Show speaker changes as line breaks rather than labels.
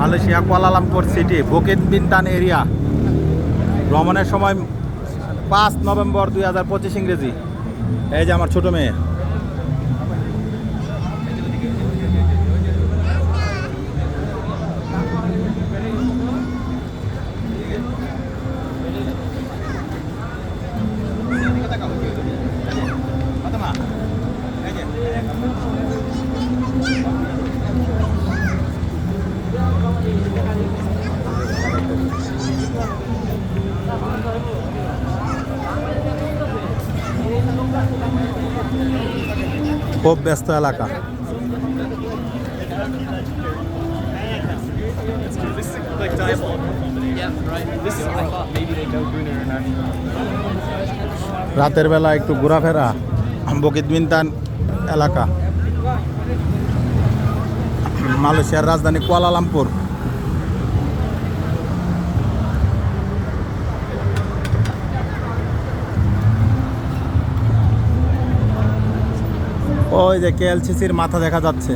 Malaysia, Kuala Lumpur city, Bukit Bintang area. ভ্রমণের সময় পাঁচ নভেম্বর দুই হাজার পঁচিশ ইংরেজি। এই যে আমার ছোট মেয়ে। Go ব্যস্ত এলাকা। রাতের বেলা একটু ঘোরাফেরা বকিত এলাকা। মালয়েশিয়ার রাজধানী কুয়ালালামপুর। ওই যে কেএলসিসির মাথা দেখা যাচ্ছে।